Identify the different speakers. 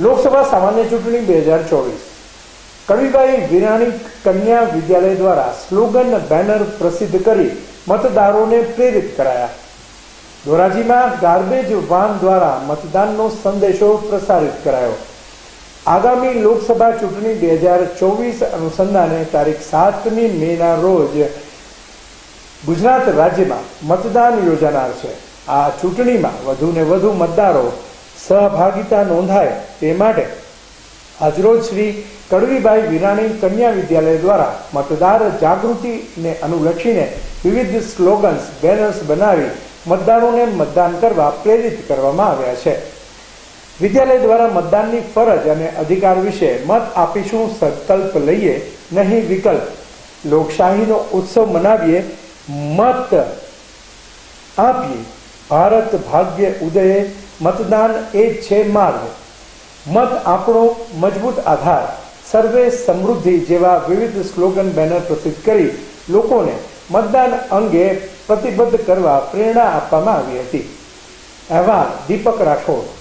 Speaker 1: લોકસભા સામાન્ય ચૂંટણી બે હજાર ચોવીસ. કવિભાઈ વિરાણી કન્યા વિદ્યાલય દ્વારા સ્લોગન, બેનર પ્રસિદ્ધ કરી મતદારોને પ્રેરિત કરાયા. ધોરાજીમાં ગાર્બેજ વાન દ્વારા મતદાનનો સંદેશો પ્રસારિત કરાયો. આગામી લોકસભા ચૂંટણી બે હજાર ચોવીસ અનુસંધાને તારીખ સાતમી મેના રોજ ગુજરાત રાજ્યમાં મતદાન યોજાનાર છે. આ ચૂંટણીમાં વધુને વધુ મતદારો સહભાગિતા નોંધાય તે માટે આજરોજ શ્રી કડવીભાઈ વિરાણી કન્યા વિદ્યાલય દ્વારા મતદાર જાગૃતિને અનુલક્ષીને વિવિધ સ્લોગન્સ, બેનર્સ બનાવી મતદારોને મતદાન કરવા પ્રેરિત કરવામાં આવ્યા છે. વિદ્યાલય દ્વારા મતદાનની ફરજ અને અધિકાર વિશે મત આપીશું, સંકલ્પ લઈએ, નહીં વિકલ્પ. લોકશાહીનો ઉત્સવ મનાવીએ, મત આપીએ. ભારત ભાગ્ય ઉદયે મતદાન એ છે માર્ગ. મત આપણો મજબૂત આધાર. સર્વે સમૃદ્ધિ જેવા વિવિધ સ્લોગન બેનર પ્રસિદ્ધ કરી લોકોને મતદાન અંગે પ્રતિબદ્ધ કરવા પ્રેરણા આપવામાં આવી હતી. અહેવાલ દીપક રાઠોડ.